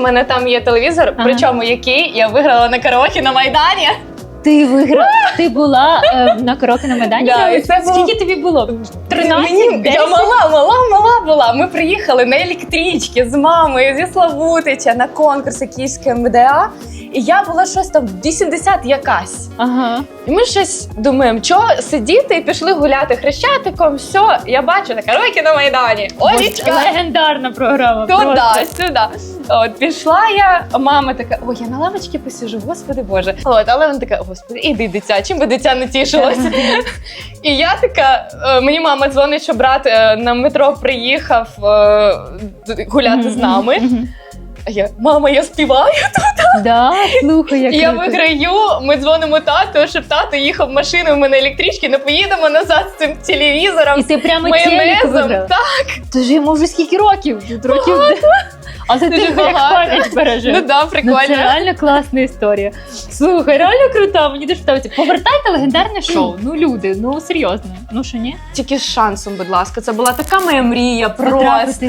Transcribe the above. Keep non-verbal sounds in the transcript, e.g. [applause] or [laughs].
У мене там є телевізор, Ага. причому який я виграла на караоке на Майдані. Ти виграла. Ти була е, на кроки на [laughs] Майдані. Да, і це було- Скільки тобі було? 13? Мені, я мала, мала, мала була. Ми приїхали на електричці з мамою зі Славутича на конкурс Київське МДА. І я була щось там 80 якась. Ага. І ми щось думаємо, що сидіти і пішли гуляти хрещатиком. Все, я бачу на караоке на Майдані. Олічка! Легендарна програма. Просто. сюди. От пішла я, мама така: ой, я на лавочці посижу, господи Боже. От, але вона така, господи, іди, дитя, чим би дитя не тішилося. [laughs] І я така, е, мені мама дзвонить, що брат е, на метро приїхав е, гуляти з нами. А я, мама, я співаю. Да, слухай, як я виграю. Ми дзвонимо тату, щоб тато їхав машиною, ми на електричці, не поїдемо назад з цим телевізором. І ти прямо майонезом. Так, Тож йому вже скільки років? Років. А Дуже ти як багато. пам'ять бережеш. ну да, Ну, прикольно. це реально класна історія. Слухай, реально крута, мені дуже подобається. Повертайте легендарне шоу. Ну, люди, ну серйозно. Ну що ні? Тільки з шансом, будь ласка, це була така моя мрія Потрапити просто.